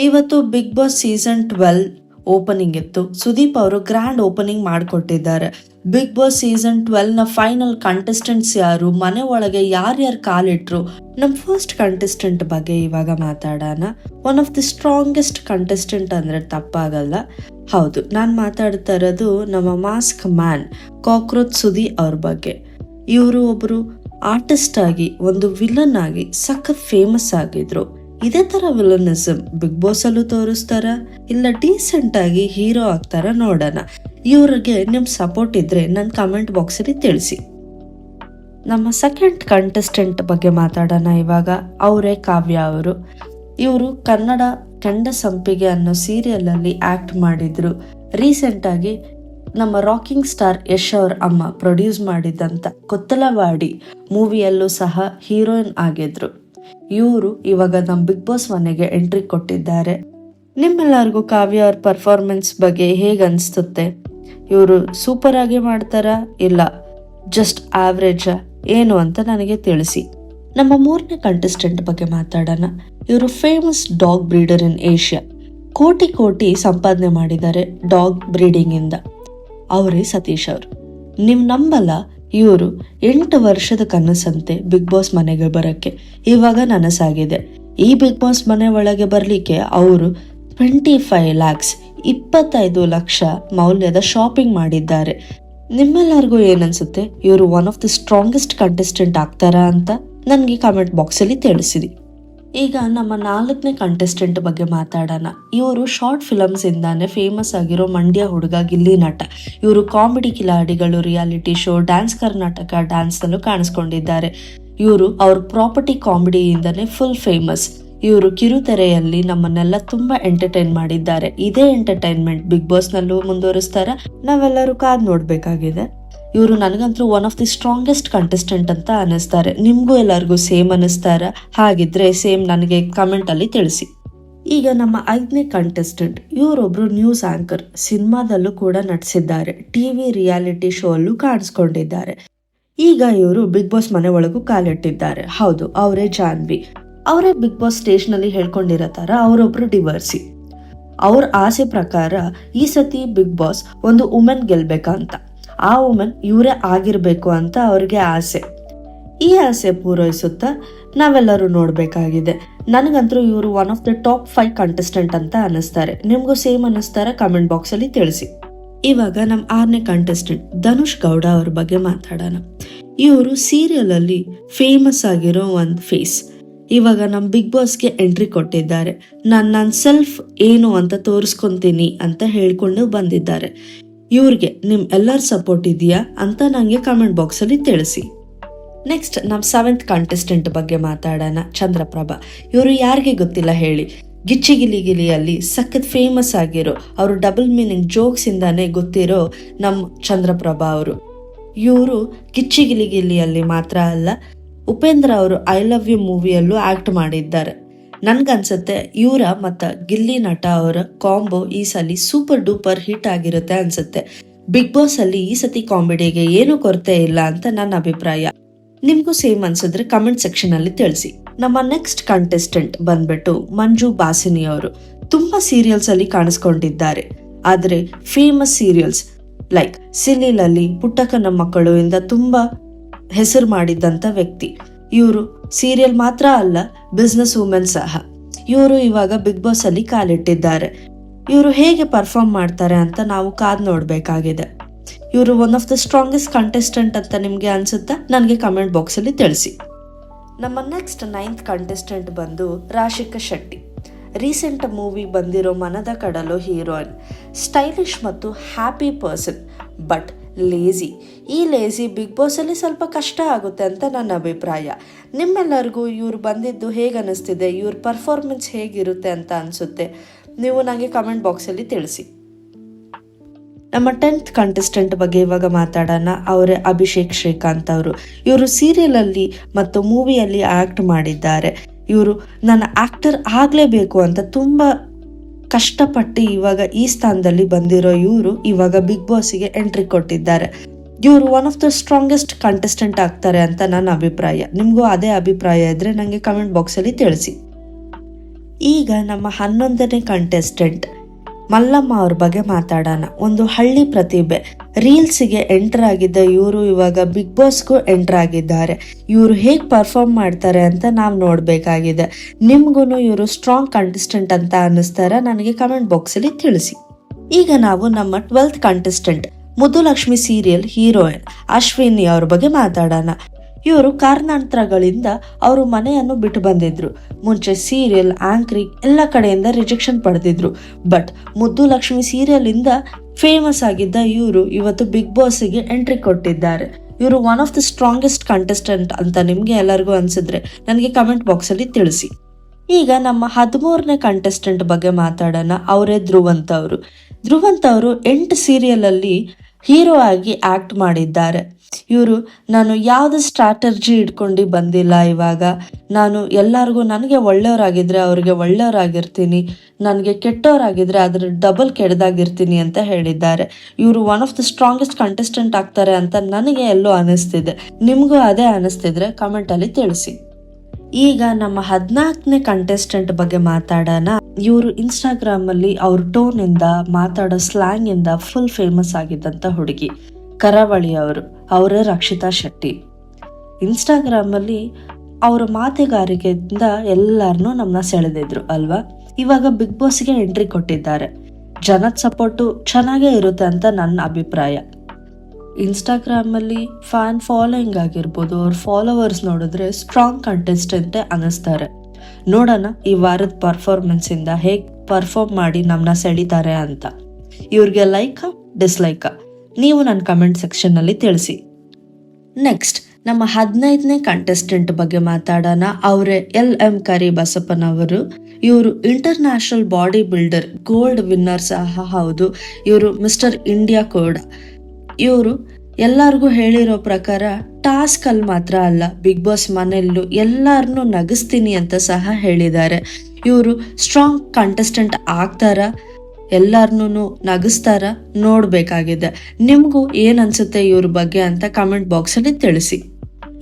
ಇವತ್ತು Bigg Boss season twelve opening ಇತ್ತು. ಸುದೀಪ್ ಅವರು ಗ್ರ್ಯಾಂಡ್ ಓಪನಿಂಗ್ ಮಾಡಿಕೊಟ್ಟಿದ್ದಾರೆ. ಬಿಗ್ ಬಾಸ್ ಸೀಸನ್ ಟ್ವೆಲ್ನ ಫೈನಲ್ ಕಂಟೆಸ್ಟೆಂಟ್ಸ್ ಯಾರು? ಮನೆ ಒಳಗೆ ಯಾರ್ಯಾರು ಕಾಲಿಟ್ರು? ನಮ್ಮ ಫಸ್ಟ್ ಕಂಟೆಸ್ಟೆಂಟ್ ಬಗ್ಗೆ ಇವಾಗ ಮಾತಾಡೋಣ. One of the strongest contestant ಅಂದ್ರೆ ತಪ್ಪಾಗಲ್ಲ. ಹೌದು, ನಾನು ಮಾತಾಡ್ತಾ ಇರೋದು ನಮ್ಮ ಮಾಸ್ಕ್ ಮ್ಯಾನ್ ಕಾಕ್ರೋಚ್ ಸುದಿ ಅವ್ರ ಬಗ್ಗೆ. ಇವರು ಒಬ್ರು ಆರ್ಟಿಸ್ಟ್ ಆಗಿ, ಒಂದು ವಿಲನ್ ಆಗಿ, ಸಖತ್ ಫೇಮಸ್ ಆಗಿದ್ರು. ಇದೇ ತರ ವಿಲನಿಸಮ್ ಬಿಗ್ ಬಾಸ್ ಅಲ್ಲೂ ತೋರಿಸ್ತಾರ. ಇಲ್ಲ ಡೀಸೆಂಟ್ ಆಗಿ ಹೀರೋ ಆಗ್ತಾರ ನೋಡೋಣ. ಇವ್ರಿಗೆ ನಿಮ್ ಸಪೋರ್ಟ್ ಇದ್ರೆ ನನ್ನ ಕಮೆಂಟ್ ಬಾಕ್ಸ್ ಅಲ್ಲಿ ತಿಳಿಸಿ. ನಮ್ಮ ಸೆಕೆಂಡ್ ಕಂಟೆಸ್ಟೆಂಟ್ ಬಗ್ಗೆ ಮಾತಾಡೋಣ ಇವಾಗ. ಅವರೇ ಕಾವ್ಯ ಅವರು. ಇವರು ಕನ್ನಡ ಕೆಂಡ ಸಂಪಿಗೆ ಅನ್ನೋ ಸೀರಿಯಲ್ ಅಲ್ಲಿ ಆಕ್ಟ್ ಮಾಡಿದ್ರು. ರೀಸೆಂಟ್ ಆಗಿ ನಮ್ಮ ರಾಕಿಂಗ್ ಸ್ಟಾರ್ ಯಶ್ ಅವ್ರ ಅಮ್ಮ ಪ್ರೊಡ್ಯೂಸ್ ಮಾಡಿದಂತ ಕೊತ್ತಲವಾಡಿ ಮೂವಿಯಲ್ಲೂ ಸಹ ಹೀರೋಯಿನ್ ಆಗಿದ್ರು. ಇವರು ಇವಾಗ ನಮ್ಮ ಬಿಗ್ ಬಾಸ್ ಮನೆಗೆ ಎಂಟ್ರಿ ಕೊಟ್ಟಿದ್ದಾರೆ. ನಿಮ್ಮೆಲ್ಲರಿಗೂ ಕಾವ್ಯ ಅವ್ರ ಪರ್ಫಾರ್ಮೆನ್ಸ್ ಬಗ್ಗೆ ಹೇಗೆ ಅನಿಸ್ತುತ್ತೆ ಇವರು ಸೂಪರ್ ಆಗಿ ಮಾಡ್ತಾರಾ? ಇಲ್ಲ ಜಸ್ಟ್ ಆವ್ರೇಜ ಏನು ಅಂತ ನನಗೆ ತಿಳಿಸಿ. ನಮ್ಮ ಮೂರನೇ ಕಂಟೆಸ್ಟೆಂಟ್ ಬಗ್ಗೆ ಮಾತಾಡೋಣ. ಇವರು famous dog breeder in Asia ಕೋಟಿ ಕೋಟಿ ಸಂಪಾದನೆ ಮಾಡಿದ್ದಾರೆ ಡಾಗ್ ಬ್ರೀಡಿಂಗ್ ಇಂದ. ಅವರೇ ಸತೀಶ್ ಅವರು. ನಿಮ್ಮ ನಂಬಲ್ಲ ಇವರು ಎಂಟು ವರ್ಷದ ಕನಸಂತೆ ಬಿಗ್ ಬಾಸ್ ಮನೆಗೆ ಬರಕ್ಕೆ ಇವಾಗ ನನಸಾಗಿದೆ. ಈ ಬಿಗ್ ಬಾಸ್ ಮನೆ ಒಳಗೆ ಬರಲಿಕ್ಕೆ ಅವರು ಟ್ವೆಂಟಿ ಫೈವ್ ಲ್ಯಾಕ್ಸ್ ಇಪ್ಪತ್ತೈದು ಲಕ್ಷ ಮೌಲ್ಯದ ಶಾಪಿಂಗ್ ಮಾಡಿದ್ದಾರೆ. ನಿಮ್ಮೆಲ್ಲರಿಗೂ ಏನನ್ಸುತ್ತೆ? ಇವರು one of the strongest contestant ಆಗ್ತಾರಾ ಅಂತ ನನಗೆ ಕಾಮೆಂಟ್ ಬಾಕ್ಸಲ್ಲಿ ತಿಳಿಸಿದಿ ಈಗ ನಮ್ಮ ನಾಲ್ಕನೇ ಕಂಟೆಸ್ಟೆಂಟ್ ಬಗ್ಗೆ ಮಾತಾಡೋಣ. ಇವರು ಶಾರ್ಟ್ ಫಿಲಮ್ಸ್ ಇಂದಾನೆ ಫೇಮಸ್ ಆಗಿರೋ ಮಂಡ್ಯ ಹುಡುಗ, ಗಿಲ್ಲಿ ನಟ. ಇವರು ಕಾಮಿಡಿ ಕಿಲಾಡಿಗಳು reality show dance Karnataka dance ನಲ್ಲೂ ಕಾಣಿಸ್ಕೊಂಡಿದ್ದಾರೆ. ಇವರು ಅವ್ರ ಪ್ರಾಪರ್ಟಿ ಕಾಮಿಡಿಯಿಂದನೇ ಫುಲ್ ಫೇಮಸ್ ಇವರು ಕಿರುತೆರೆಯಲ್ಲಿ ನಮ್ಮನ್ನೆಲ್ಲ ತುಂಬಾ ಎಂಟರ್ಟೈನ್ ಮಾಡಿದ್ದಾರೆ. ಇದೇ ಎಂಟರ್ಟೈನ್ಮೆಂಟ್ ಬಿಗ್ ಬಾಸ್ ನಲ್ಲೂ ಮುಂದುವರಿಸ್ತಾರ? ನಾವೆಲ್ಲರೂ ಕಾದ್ ನೋಡ್ಬೇಕಾಗಿದೆ. ಇವರು ನನಗಂತೂ one of the strongest contestant ಅಂತ ಅನಿಸ್ತಾರೆ ನಿಮಗೂ ಎಲ್ಲರಿಗೂ ಸೇಮ್ ಅನ್ನಿಸ್ತಾರ? ಹಾಗಿದ್ರೆ ಸೇಮ್ ನನಗೆ ಕಮೆಂಟಲ್ಲಿ ತಿಳಿಸಿ. ಈಗ ನಮ್ಮ ಐದನೇ ಕಂಟೆಸ್ಟೆಂಟ್ ಇವರೊಬ್ರು ನ್ಯೂಸ್ ಆಂಕರ್ ಸಿನಿಮಾದಲ್ಲೂ ಕೂಡ ನಟಿಸಿದ್ದಾರೆ ಟಿವಿ ರಿಯಾಲಿಟಿ ಶೋ ಅಲ್ಲೂ ಕಾಣಿಸ್ಕೊಂಡಿದ್ದಾರೆ. ಈಗ ಇವರು ಬಿಗ್ ಬಾಸ್ ಮನೆ ಒಳಗೂ ಕಾಲಿಟ್ಟಿದ್ದಾರೆ. ಹೌದು, ಅವರೇ ಜಾನ್ವಿ. ಅವರೇ ಬಿಗ್ ಬಾಸ್ ಸ್ಟೇಜ್ನಲ್ಲಿ ಹೇಳ್ಕೊಂಡಿರೋ ಥರ ಅವರೊಬ್ರು ಡಿವರ್ಸಿ. ಅವ್ರ ಆಸೆ ಪ್ರಕಾರ ಈ ಸತಿ ಬಿಗ್ ಬಾಸ್ ಒಂದು ವುಮೆನ್ ಗೆಲ್ಬೇಕಂತ. ಆ ವುಮೆನ್ ಇವರೇ ಆಗಿರಬೇಕು ಅಂತ ಅವ್ರಿಗೆ ಆಸೆ. ಈ ಆಸೆ ಪೂರೈಸುತ್ತಾ ನಾವೆಲ್ಲರೂ ನೋಡಬೇಕಾಗಿದೆ. ನನಗಂತೂ ಇವರು one of the top five contestant ಅಂತ ಅನಿಸ್ತಾರೆ ನಿಮಗೂ ಸೇಮ್ ಅನ್ನಿಸ್ತಾರ ಕಮೆಂಟ್ ಬಾಕ್ಸ್ ಅಲ್ಲಿ ತಿಳಿಸಿ. ಇವಾಗ ನಮ್ಮ ಆರನೇ ಕಂಟೆಸ್ಟೆಂಟ್ ಧನುಷ್ ಗೌಡ ಅವ್ರ ಬಗ್ಗೆ ಮಾತಾಡೋಣ. ಇವರು ಸೀರಿಯಲ್ ಅಲ್ಲಿ ಫೇಮಸ್ ಆಗಿರೋ ಒಂದು ಫೇಸ್ ಇವಾಗ ನಮ್ಮ ಬಿಗ್ ಬಾಸ್ಗೆ ಎಂಟ್ರಿ ಕೊಟ್ಟಿದ್ದಾರೆ. ನಾನು ನನ್ನ ಸೆಲ್ಫ್ ಏನು ಅಂತ ತೋರಿಸ್ಕೊಂತೀನಿ ಅಂತ ಹೇಳ್ಕೊಂಡು ಬಂದಿದ್ದಾರೆ. ಇವ್ರಿಗೆ ನಿಮ್ಮ ಎಲ್ಲರ ಸಪೋರ್ಟ್ ಇದೆಯಾ ಅಂತ ನನಗೆ ಕಮೆಂಟ್ ಬಾಕ್ಸ್ ಅಲ್ಲಿ ತಿಳಿಸಿ. ನೆಕ್ಸ್ಟ್ ನಮ್ಮ ಸೆವೆಂತ್ ಕಾಂಟೆಸ್ಟೆಂಟ್ ಬಗ್ಗೆ ಮಾತಾಡೋಣ. ಚಂದ್ರಪ್ರಭಾ, ಇವರು ಯಾರಿಗೆ ಗೊತ್ತಿಲ್ಲ ಹೇಳಿ. ಗಿಚ್ಚಿಗಿಲಿಗಿಲಿಯಲ್ಲಿ ಗಿಲಿ ಗಿಲಿಯಲ್ಲಿ ಸಖತ್ ಫೇಮಸ್ ಆಗಿರೋ, ಅವರು ಡಬಲ್ ಮೀನಿಂಗ್ ಜೋಕ್ಸ್ ಇಂದಾನೆ ಗೊತ್ತಿರೋ ನಮ್ಮ ಚಂದ್ರಪ್ರಭಾ ಅವರು. ಇವರು ಗಿಚ್ಚಿಗಿಲಿಗಿಲಿಯಲ್ಲಿ ಗಿಲಿ ಗಿಲಿಯಲ್ಲಿ ಮಾತ್ರ ಅಲ್ಲ, ಉಪೇಂದ್ರ ಅವರು ಐ ಲವ್ ಯು ಮೂವಿಯಲ್ಲೂ ಆಕ್ಟ್ ಮಾಡಿದ್ದಾರೆ. ನನ್ಗನ್ಸುತ್ತೆ, ಇವರ ಮತ್ತು ಗಿಲ್ಲಿ ನಟ ಅವರ ಕಾಂಬೋ ಈ ಸಲ ಸೂಪರ್ ಡೂಪರ್ ಹಿಟ್ ಆಗಿರುತ್ತೆ ಅನ್ಸುತ್ತೆ. ಬಿಗ್ ಬಾಸ್ ಅಲ್ಲಿ ಈ ಸತಿ ಕಾಮಿಡಿಗೆ ಏನು ಕೊರತೆ ಇಲ್ಲ ಅಂತ ನನ್ನ ಅಭಿಪ್ರಾಯ. ನಿಮ್ಗೂ ಸೇಮ್ ಅನ್ಸಿದ್ರೆ ಕಮೆಂಟ್ ಸೆಕ್ಷನ್ ಅಲ್ಲಿ ತಿಳಿಸಿ. ನಮ್ಮ ನೆಕ್ಸ್ಟ್ ಕಂಟೆಸ್ಟೆಂಟ್ ಬಂದ್ಬಿಟ್ಟು ಮಂಜು ಬಾಸಿನಿ ಅವರು. ತುಂಬಾ ಸೀರಿಯಲ್ಸ್ ಅಲ್ಲಿ ಕಾಣಿಸ್ಕೊಂಡಿದ್ದಾರೆ. ಆದ್ರೆ ಫೇಮಸ್ ಸೀರಿಯಲ್ಸ್ ಲೈಕ್ ಸಿಲಿಲಲ್ಲಿ ಪುಟ್ಟಕ್ಕನ ಮಕ್ಕಳು ಇಂದ ತುಂಬಾ ಹೆಸರು ಮಾಡಿದ್ದಂಥ ವ್ಯಕ್ತಿ. ಇವರು ಸೀರಿಯಲ್ ಮಾತ್ರ ಅಲ್ಲ ಬಿಸ್ನೆಸ್ ವುಮೆನ್ ಸಹ. ಇವರು ಇವಾಗ ಬಿಗ್ ಬಾಸ್ ಅಲ್ಲಿ ಕಾಲಿಟ್ಟಿದ್ದಾರೆ. ಇವರು ಹೇಗೆ ಪರ್ಫಾರ್ಮ್ ಮಾಡ್ತಾರೆ ಅಂತ ನಾವು ಕಾದ್ ನೋಡಬೇಕಾಗಿದೆ. ಇವರು one of the strongest contestant ಅಂತ ನಿಮಗೆ ಅನ್ಸುತ್ತಾ? ನನಗೆ ಕಮೆಂಟ್ ಬಾಕ್ಸಲ್ಲಿ ತಿಳಿಸಿ. ನಮ್ಮ ನೆಕ್ಸ್ಟ್ ನೈನ್ತ್ ಕಂಟೆಸ್ಟೆಂಟ್ ಬಂದು ರಾಶಿಕಾ ಶೆಟ್ಟಿ. ರೀಸೆಂಟ್ ಮೂವಿ ಬಂದಿರೋ ಮನದ ಕಡಲು ಹೀರೋಯಿನ್ ಸ್ಟೈಲಿಶ್ ಮತ್ತು ಹ್ಯಾಪಿ ಪರ್ಸನ್ ಬಟ್ ಲೇಜಿ ಈ ಲೇಜಿ ಬಿಗ್ ಬಾಸಲ್ಲಿ ಸ್ವಲ್ಪ ಕಷ್ಟ ಆಗುತ್ತೆ ಅಂತ ನನ್ನ ಅಭಿಪ್ರಾಯ. ನಿಮ್ಮೆಲ್ಲರಿಗೂ ಇವ್ರು ಬಂದಿದ್ದು ಹೇಗೆ ಅನ್ನಿಸ್ತಿದೆ ಇವ್ರ ಪರ್ಫಾರ್ಮೆನ್ಸ್ ಹೇಗಿರುತ್ತೆ ಅಂತ ಅನಿಸುತ್ತೆ? ನೀವು ನನಗೆ ಕಮೆಂಟ್ ಬಾಕ್ಸಲ್ಲಿ ತಿಳಿಸಿ. ನಮ್ಮ ಟೆಂತ್ ಕಂಟೆಸ್ಟೆಂಟ್ ಬಗ್ಗೆ ಇವಾಗ ಮಾತಾಡೋಣ. ಅವರೇ ಅಭಿಷೇಕ್ ಶ್ರೀಕಾಂತ್ ಅವರು. ಇವರು ಸೀರಿಯಲಲ್ಲಿ ಮತ್ತು ಮೂವಿಯಲ್ಲಿ ಆಕ್ಟ್ ಮಾಡಿದ್ದಾರೆ. ಇವರು ನನ್ನ ಆಕ್ಟರ್ ಆಗಲೇಬೇಕು ಅಂತ ತುಂಬ ಕಷ್ಟಪಟ್ಟು ಇವಾಗ ಈ ಸ್ಥಾನದಲ್ಲಿ ಬಂದಿರೋ ಇವರು ಇವಾಗ ಬಿಗ್ ಬಾಸ್ಗೆ ಎಂಟ್ರಿ ಕೊಟ್ಟಿದ್ದಾರೆ. ಇವರು one of the strongest contestant ಆಗ್ತಾರೆ ಅಂತ ನನ್ನ ಅಭಿಪ್ರಾಯ. ನಿಮಗೂ ಅದೇ ಅಭಿಪ್ರಾಯ ಇದ್ರೆ ನನಗೆ ಕಮೆಂಟ್ ಬಾಕ್ಸಲ್ಲಿ ತಿಳಿಸಿ. ಈಗ ನಮ್ಮ ಹನ್ನೊಂದನೇ ಕಂಟೆಸ್ಟೆಂಟ್ ಮಲ್ಲಮ್ಮ ಅವ್ರ ಬಗ್ಗೆ ಮಾತಾಡೋಣ. ಒಂದು ಹಳ್ಳಿ ಪ್ರತಿಭೆ. ರೀಲ್ಸಿಗೆ ಎಂಟರ್ ಆಗಿದ್ದ ಇವರು ಇವಾಗ ಬಿಗ್ ಬಾಸ್ಗೂ ಎಂಟರ್ ಆಗಿದ್ದಾರೆ. ಇವರು ಹೇಗೆ ಪರ್ಫಾರ್ಮ್ ಮಾಡ್ತಾರೆ ಅಂತ ನಾವು ನೋಡಬೇಕಾಗಿದೆ. ನಿಮ್ಗೂ ಇವರು ಸ್ಟ್ರಾಂಗ್ ಕಂಟೆಸ್ಟೆಂಟ್ ಅಂತ ಅನ್ನಿಸ್ತಾರ. ನನಗೆ ಕಮೆಂಟ್ ಬಾಕ್ಸಲ್ಲಿ ತಿಳಿಸಿ. ಈಗ ನಾವು ನಮ್ಮ twelfth contestant Muddulakshmi serial heroine Ashwini ಅವ್ರ ಬಗ್ಗೆ ಮಾತಾಡೋಣ. ಇವರು ಕಾರಣಾಂತರಗಳಿಂದ ಅವರು ಮನೆಯನ್ನು ಬಿಟ್ಟು ಬಂದಿದ್ರು. ಮುಂಚೆ ಸೀರಿಯಲ್ ಆಂಕ್ರಿಂಗ್ ಎಲ್ಲ ಕಡೆಯಿಂದ ರಿಜೆಕ್ಷನ್ ಪಡೆದಿದ್ರು. ಬಟ್ ಮುದ್ದು ಲಕ್ಷ್ಮಿ ಸೀರಿಯಲ್ ಇಂದ ಫೇಮಸ್ ಆಗಿದ್ದ ಇವರು ಇವತ್ತು ಬಿಗ್ ಬಾಸ್ಗೆ ಎಂಟ್ರಿ ಕೊಟ್ಟಿದ್ದಾರೆ. ಇವರು one of the strongest contestant ಅಂತ ನಿಮಗೆ ಎಲ್ಲರಿಗೂ ಅನ್ಸಿದ್ರೆ ನನಗೆ ಕಮೆಂಟ್ ಬಾಕ್ಸಲ್ಲಿ ತಿಳಿಸಿ. ಈಗ ನಮ್ಮ ಹದಿಮೂರನೇ ಕಂಟೆಸ್ಟೆಂಟ್ ಬಗ್ಗೆ ಮಾತಾಡೋಣ. ಅವರೇ ಧ್ರುವಂತ ಅವರು. ಧ್ರುವಂತ ಅವರು ಎಂಟು ಸೀರಿಯಲಲ್ಲಿ ಹೀರೋ ಆಗಿ ಆಕ್ಟ್ ಮಾಡಿದ್ದಾರೆ. ಇವರು, ನಾನು ಯಾವ್ದು ಸ್ಟ್ರಾಟರ್ಜಿ ಇಟ್ಕೊಂಡು ಬಂದಿಲ್ಲ ಇವಾಗ. ನಾನು ಎಲ್ಲರಿಗೂ ನನಗೆ ಒಳ್ಳೆಯವರಾಗಿದ್ರೆ ಅವ್ರಿಗೆ ಒಳ್ಳೆಯವರಾಗಿರ್ತೀನಿ ನನಗೆ ಕೆಟ್ಟವರಾಗಿದ್ರೆ ಅದ್ರ ಡಬಲ್ ಕೆಡ್ದಾಗಿರ್ತೀನಿ ಅಂತ ಹೇಳಿದ್ದಾರೆ. ಇವರು one of the strongest contestant ಆಗ್ತಾರೆ ಅಂತ ನನಗೆ ಎಲ್ಲೋ ಅನಿಸ್ತಿದೆ. ನಿಮಗೂ ಅದೇ ಅನಿಸ್ತಿದ್ರೆ ಕಮೆಂಟಲ್ಲಿ ತಿಳಿಸಿ. ಈಗ ನಮ್ಮ ಹದಿನಾಲ್ಕನೇ ಕಂಟೆಸ್ಟೆಂಟ್ ಬಗ್ಗೆ ಮಾತಾಡೋಣ. ಇವರು ಇನ್ಸ್ಟಾಗ್ರಾಮಲ್ಲಿ ಅವ್ರ ಟೋನ್ ಇಂದ ಮಾತಾಡೋ ಸ್ಲ್ಯಾಂಗಿಂದ ಫುಲ್ ಫೇಮಸ್ ಆಗಿದ್ದಂತ ಹುಡುಗಿ, ಕರಾವಳಿ ಅವರು. ಅವರೇ ರಕ್ಷಿತಾ ಶೆಟ್ಟಿ ಇನ್ಸ್ಟಾಗ್ರಾಮಲ್ಲಿ ಅವರ ಮಾತುಗಾರಿಕೆಯಿಂದ ಎಲ್ಲರನ್ನೂ ನಮ್ಮನ್ನ ಸೆಳೆದಿದ್ರು, ಅಲ್ವಾ? ಇವಾಗ ಬಿಗ್ ಬಾಸ್ಗೆ ಎಂಟ್ರಿ ಕೊಟ್ಟಿದ್ದಾರೆ. ಜನದ ಸಪೋರ್ಟು ಚೆನ್ನಾಗೇ ಇರುತ್ತೆ ಅಂತ ನನ್ನ ಅಭಿಪ್ರಾಯ. ಇನ್ಸ್ಟಾಗ್ರಾಮಲ್ಲಿ ಫ್ಯಾನ್ ಫಾಲೋಯಿಂಗ್ ಆಗಿರ್ಬೋದು, ಅವ್ರ ಫಾಲೋವರ್ಸ್ ನೋಡಿದ್ರೆ ಸ್ಟ್ರಾಂಗ್ ಕಂಟೆಸ್ಟೆಂಟೇ ಅನ್ನಿಸ್ತಾರೆ. ನೋಡೋಣ ಈ ವಾರದ ಪರ್ಫಾರ್ಮೆನ್ಸಿಂದ ಹೇಗೆ ಪರ್ಫಾರ್ಮ್ ಮಾಡಿ ನಮ್ಮನ್ನ ಸೆಳಿತಾರೆ ಅಂತ. ಇವ್ರಿಗೆ ಲೈಕಾ, ಡಿಸ್ಲೈಕ? ನೀವು ನನ್ನ ಕಮೆಂಟ್ ಸೆಕ್ಷನ್ನಲ್ಲಿ ತಿಳಿಸಿ. ನೆಕ್ಸ್ಟ್ ನಮ್ಮ ಹದಿನೈದನೇ ಕಂಟೆಸ್ಟೆಂಟ್ ಬಗ್ಗೆ ಮಾತಾಡೋಣ. ಅವರೇ ಎಲ್ ಎಂ ಕರಿ ಬಸಪ್ಪನವರು ಇವರು international body builder gold winner ಸಹ ಹೌದು. ಇವರು ಮಿಸ್ಟರ್ ಇಂಡಿಯಾ ಕೂಡ ಇವರು ಎಲ್ಲರಿಗೂ ಹೇಳಿರೋ ಪ್ರಕಾರ ಟಾಸ್ಕ್ ಅಲ್ಲಿ ಮಾತ್ರ ಅಲ್ಲ ಬಿಗ್ ಬಾಸ್ ಮನೆಯಲ್ಲೂ ಎಲ್ಲರನ್ನೂ ನಗಿಸ್ತೀನಿ ಅಂತ ಸಹ ಹೇಳಿದ್ದಾರೆ. ಇವರು ಸ್ಟ್ರಾಂಗ್ ಕಂಟೆಸ್ಟೆಂಟ್ ಆಗ್ತಾರ? ಎಲ್ಲರನ್ನೂ ನಗಿಸ್ತಾರ ನೋಡಬೇಕಾಗಿದೆ. ನಿಮಗೂ ಏನು ಅನ್ಸುತ್ತೆ ಇವ್ರ ಬಗ್ಗೆ ಅಂತ ಕಮೆಂಟ್ ಬಾಕ್ಸಲ್ಲಿ ತಿಳಿಸಿ.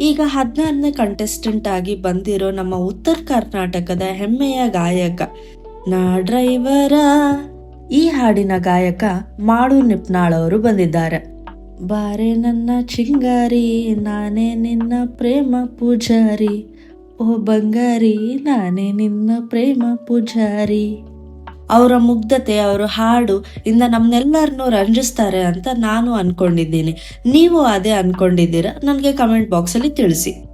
ಈಗ ಹದಿನಾರನೇ ಕಂಟೆಸ್ಟೆಂಟ್ ಆಗಿ ಬಂದಿರೋ ನಮ್ಮ ಉತ್ತರ ಕರ್ನಾಟಕದ ಹೆಮ್ಮೆಯ ಗಾಯಕ, ನಾ ಡ್ರೈವರ. ಈ ಹಾಡಿನ ಗಾಯಕ ಮಾಡು ನಿಪ್ನಾಳ್ ಅವರು ಬಂದಿದ್ದಾರೆ. ಬಾರೆ ನನ್ನ ಚಿಂಗಾರಿ, ನಾನೇ ನಿನ್ನ ಪ್ರೇಮ ಪೂಜಾರಿ. ಓ ಬಂಗಾರಿ, ನಾನೇ ನಿನ್ನ ಪ್ರೇಮ ಪೂಜಾರಿ. ಅವರ ಮುಗ್ಧತೆ, ಅವರ ಹಾಡು ಇಂದ ನಮ್ನೆಲ್ಲರನ್ನೂ ರಂಜಿಸ್ತಾರೆ ಅಂತ ನಾನು ಅನ್ಕೊಂಡಿದ್ದೀನಿ. ನೀವು ಅದೇ ಅನ್ಕೊಂಡಿದ್ದೀರಾ? ನನಗೆ ಕಮೆಂಟ್ ಬಾಕ್ಸಲ್ಲಿ ತಿಳಿಸಿ.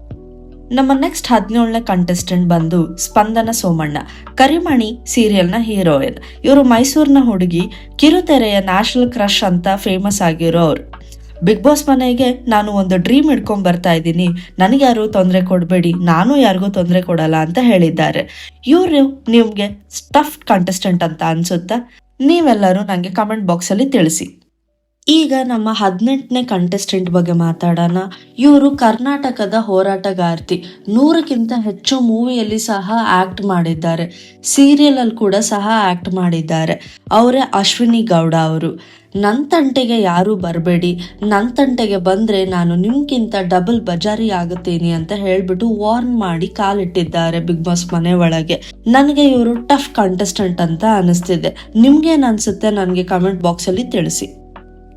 ನಮ್ಮ ನೆಕ್ಸ್ಟ್ ಹದಿನೇಳನೇ ಕಂಟೆಸ್ಟೆಂಟ್ ಬಂದು ಸ್ಪಂದನ ಸೋಮಣ್ಣ, ಕರಿಮಣಿ ಸೀರಿಯಲ್ನ ಹೀರೋಯಿನ್ ಇವರು ಮೈಸೂರಿನ ಹುಡುಗಿ ಕಿರುತೆರೆಯ ನ್ಯಾಷನಲ್ ಕ್ರಶ್ ಅಂತ ಫೇಮಸ್ ಆಗಿರೋ ಆಗಿರೋರು. ಬಿಗ್ ಬಾಸ್ ಮನೆಗೆ ನಾನು ಒಂದು ಡ್ರೀಮ್ ಇಟ್ಕೊಂಡ್ ಬರ್ತಾ ಇದ್ದೀನಿ. ನನಗೆ ಯಾರು ತೊಂದರೆ ಕೊಡಬೇಡಿ, ನಾನು ಯಾರಿಗೂ ತೊಂದರೆ ಕೊಡಲ್ಲ ಅಂತ ಹೇಳಿದ್ದಾರೆ. ಇವರು ನಿಮ್ಗೆ ಸ್ಟಫ್ ಕಂಟೆಸ್ಟೆಂಟ್ ಅಂತ ಅನ್ಸುತ್ತಾ? ನೀವೆಲ್ಲರೂ ನನಗೆ ಕಮೆಂಟ್ ಬಾಕ್ಸಲ್ಲಿ ತಿಳಿಸಿ. ಈಗ ನಮ್ಮ ಹದಿನೆಂಟನೇ ಕಂಟೆಸ್ಟೆಂಟ್ ಬಗ್ಗೆ ಮಾತಾಡೋಣ. ಇವರು ಕರ್ನಾಟಕದ ಹೋರಾಟಗಾರ್ತಿ. ನೂರಕ್ಕಿಂತ ಹೆಚ್ಚು ಮೂವಿಯಲ್ಲಿ ಸಹ ಆಕ್ಟ್ ಮಾಡಿದ್ದಾರೆ. ಸೀರಿಯಲ್ ಅಲ್ಲಿ ಕೂಡ ಸಹ ಆಕ್ಟ್ ಮಾಡಿದ್ದಾರೆ. ಅವರೇ ಅಶ್ವಿನಿ ಗೌಡ ಅವರು. ನನ್ನ ತಂಟೆಗೆ ಯಾರೂ ಬರಬೇಡಿ. ನನ್ನ ತಂಟೆಗೆ ಬಂದರೆ ನಾನು ನಿಮ್ಗಿಂತ ಡಬಲ್ ಬಜಾರಿ ಆಗುತ್ತೇನೆ ಅಂತ ಹೇಳ್ಬಿಟ್ಟು ವಾರ್ನ್ ಮಾಡಿ ಕಾಲಿಟ್ಟಿದ್ದಾರೆ ಬಿಗ್ ಬಾಸ್ ಮನೆ ಒಳಗೆ. ನನಗೆ ಇವರು ಟಫ್ ಕಂಟೆಸ್ಟೆಂಟ್ ಅಂತ ಅನಿಸ್ತಿದೆ. ನಿಮ್ಗೇನು ಅನ್ಸುತ್ತೆ ನನಗೆ ಕಮೆಂಟ್ ಬಾಕ್ಸಲ್ಲಿ ತಿಳಿಸಿ.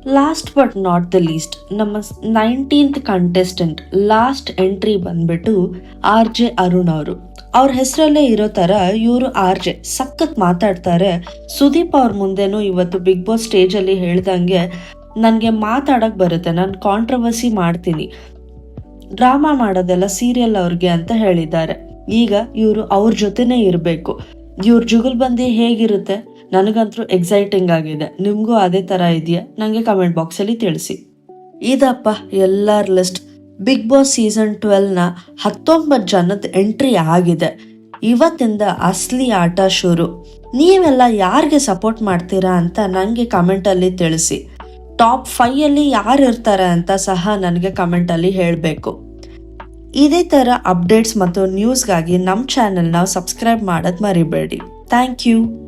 Last but not the least ನಮ್ಮ ನೈನ್ಟೀನ್ತ್ ಕಂಟೆಸ್ಟೆಂಟ್ ಲಾಸ್ಟ್ ಎಂಟ್ರಿ ಬಂದ್ಬಿಟ್ಟು ಆರ್ ಜೆ ಅರುಣ್ ಅವರು. ಅವ್ರ ಹೆಸರಲ್ಲೇ ಇರೋ ತರ ಇವರು ಆರ್ ಜೆ. ಸಖತ್ ಮಾತಾಡ್ತಾರೆ. ಸುದೀಪ್ ಅವ್ರ ಮುಂದೆನೂ ಇವತ್ತು ಬಿಗ್ ಬಾಸ್ ಸ್ಟೇಜಲ್ಲಿ ಹೇಳ್ದಂಗೆ ನನಗೆ ಮಾತಾಡಕ್ ಬರುತ್ತೆ, ನಾನು ಕಾಂಟ್ರವರ್ಸಿ ಮಾಡ್ತೀನಿ. ಡ್ರಾಮಾ ಮಾಡೋದೆಲ್ಲ ಸೀರಿಯಲ್ ಅವ್ರಿಗೆ ಅಂತ ಹೇಳಿದ್ದಾರೆ. ಈಗ ಇವರು ಅವ್ರ ಜೊತೆನೇ ಇರಬೇಕು. ಇವ್ರ ಜುಗಲ್ಬಂದಿ ಹೇಗಿರುತ್ತೆ? ನನಗಂತೂ ಎಕ್ಸೈಟಿಂಗ್ ಆಗಿದೆ. ನಿಮಗೂ ಅದೇ ಥರ ಇದೆಯಾ? ನನಗೆ ಕಮೆಂಟ್ ಬಾಕ್ಸಲ್ಲಿ ತಿಳಿಸಿ. ಇದಪ್ಪ, ಎಲ್ಲರ ಲಿಸ್ಟ್ ಬಿಗ್ ಬಾಸ್ ಸೀಸನ್ ಟ್ವೆಲ್ನ ಹತ್ತೊಂಬತ್ತು ಜನದ ಎಂಟ್ರಿ ಆಗಿದೆ. ಇವತ್ತಿಂದ ಅಸ್ಲಿ ಆಟ ಶುರು. ನೀವೆಲ್ಲ ಯಾರಿಗೆ ಸಪೋರ್ಟ್ ಮಾಡ್ತೀರಾ ಅಂತ ನನಗೆ ಕಮೆಂಟಲ್ಲಿ ತಿಳಿಸಿ. ಟಾಪ್ ಫೈಯಲ್ಲಿ ಯಾರು ಇರ್ತಾರೆ ಅಂತ ಸಹ ನನಗೆ ಕಮೆಂಟಲ್ಲಿ ಹೇಳಬೇಕು. ಇದೇ ಥರ ಅಪ್ಡೇಟ್ಸ್ ಮತ್ತು ನ್ಯೂಸ್ಗಾಗಿ ನಮ್ಮ ಚಾನೆಲ್ನ ಸಬ್ಸ್ಕ್ರೈಬ್ ಮಾಡೋದು ಮರಿಬೇಡಿ. Thank you